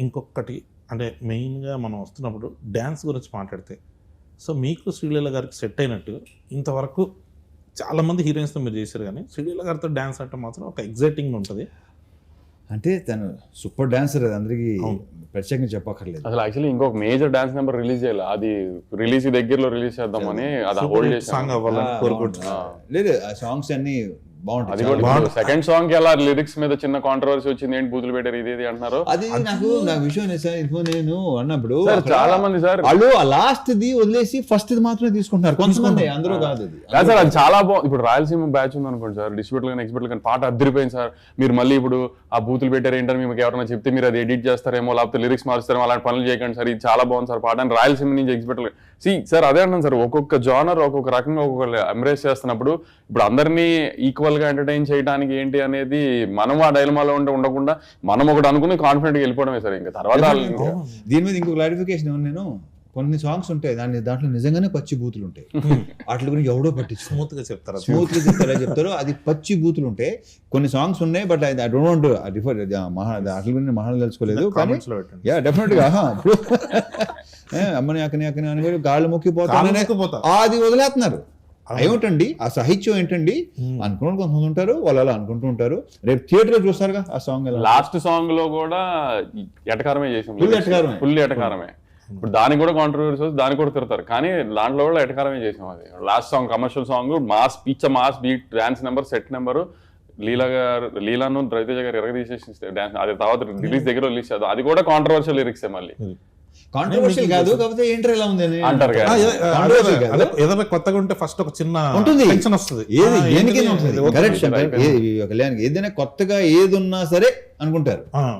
ఇంకొకటి అంటే మెయిన్గా మనం వస్తున్నప్పుడు డ్యాన్స్ గురించి మాట్లాడితే సో మీకు శ్రీలీల గారికి సెట్ అయినట్టు ఇంతవరకు చాలామంది హీరోయిన్స్తో మీరు చేశారు కానీ శ్రీలీల గారితో డ్యాన్స్ అంటే మాత్రం ఒక ఎగ్జైటింగ్ ఉంటుంది అంటే తను సూపర్ డాన్సర్ అది అందరికీ. ప్రత్యేకంగా చెప్పక్కర్లేదు అసలు యాక్చువల్లీ ఇంకొక మేజర్ డాన్స్ నెంబర్ రిలీజ్ చేయాలి అది రిలీజ్ దగ్గరలో రిలీజ్ చేద్దామని అది హోల్డ్ చేసాం సాంగ్ అవ్వాలని అవును. లేదు ఆ సాంగ్స్ అన్ని సెకండ్ సాంగ్కి ఎలా లిరిక్స్ మీద చిన్న కాంట్రవర్సీ వచ్చింది ఏంటి బూతులు పెట్టారు ఇది ఇది అంటున్నారు. అది నాకు నా విషయం సార్ ఇప్పుడు నేను అన్నప్పుడు చాలా మంది సార్. వాళ్ళు ఆ లాస్ట్ ది వదిలేసి ఫస్ట్ ఇది మాత్రమే తీసుకుంటున్నారు. కొంతమంది అందరూ కాదు అది. సార్ అది చాలా బాగుంది. ఇప్పుడు రాయలసీమ బ్యాచ్ ఉంది అనుకోండి సార్ డిస్ట్రిబ్యూటర్ కానీ ఎక్స్పర్ట్ కానీ పాట అద్దరిపోయింది సార్. మీరు మళ్ళీ ఇప్పుడు ఆ బూతులు పెట్టారు ఏంటని మీకు ఎవరైనా చెప్తే మీరు అది ఎడిట్ చేస్తారేమో లేకపోతే లిరిక్స్ మారుస్తారేమో అలాంటి పనులు చేయకండి సార్. ఇది చాలా బాగుంది సార్ పాట అని రాయలసీమ నుంచి ఎక్స్పర్ట్ సి సార్ అదే అంటాను సార్ ఒక్కొక్క జానర్ ఒక్కొక్క రకంగా ఒక్కొక్క ఎంబ్రేస్ చేస్తున్నప్పుడు ఇప్పుడు అందరినీ ఈక్వల్ గా ఎంటర్టైన్ చేయడానికి ఏంటి అనేది మనం ఆ డైలమాలో ఉండి ఉండకుండా మనం ఒకటి అనుకుని కాన్ఫిడెంట్గా వెళ్ళిపోవడమే సార్. ఇంకా తర్వాత దీని మీద ఇంకో క్లారిఫికేషన్ ఏమన్నా నేను? కొన్ని సాంగ్స్ ఉంటాయి దాని దాంట్లో నిజంగానే పచ్చి బూతులు ఉంటాయి. వాటి గురించి ఎవడో పట్టించు స్మూత్గా చెప్తారు? అది. స్మూత్గా చెప్తారా? చెప్తారు. అది పచ్చి బూతులు ఉంటాయి. కొన్ని సాంగ్స్ ఉన్నాయి బట్ ఐ డోంట్ రిఫర్ మహా వాటి గురించి మహా తెలుసుకోలేదు యా డెఫినెట్గా అమ్మని అక్కని అక్కని అని కూడా గాళ్ళు కాలు మొక్కిపోతానే మొక్కిపోతా. అది వదిలేస్తున్నారు. ఏమిటండి? ఆ సాహిత్యం ఏంటండి. అనుకున్న కొంతమంది ఉంటారు వాళ్ళు అలా అనుకుంటూ ఉంటారు. రేపు థియేటర్ చూస్తారుగా ఆ సాంగ్ లాస్ట్ సాంగ్లో కూడా ఎటకారమే చేసాం. Full ఎటకారమే. ఫుల్ ఎటకారమే. ఇప్పుడు దానికి కూడా కాంట్రవర్సీ దానికి కూడా తిడతారు. కానీ దాంట్లో కూడా ఎటకారమే చేసాం అది. Last song commercial song mass పిచ్చ mass beat dance number set number Leela గారు లీలాను రవితేజ గారు ఎరగ తీసేసి డాన్స్ అది తర్వాత రిలీజ్ దగ్గర రిలీజ్ చేద్దాం అది కూడా కాంట్రవర్షియల్ లిరిక్స్ మాలి కాంట్రవర్షియల్ కాదు కాకపోతే ఏంటర్ ఎలా ఉంది ఏదైనా కొత్తగా ఉంటే ఫస్ట్ ఒక చిన్న ఉంటుంది. టెన్షన్ వస్తుంది. ఏది దేనికైనా ఏంటిది? ఉంటుంది. కరెక్ట్ కళ్యాణ్కి ఏదైనా కొత్తగా ఏది ఉన్నా సరే అనుకుంటారు. ఆ,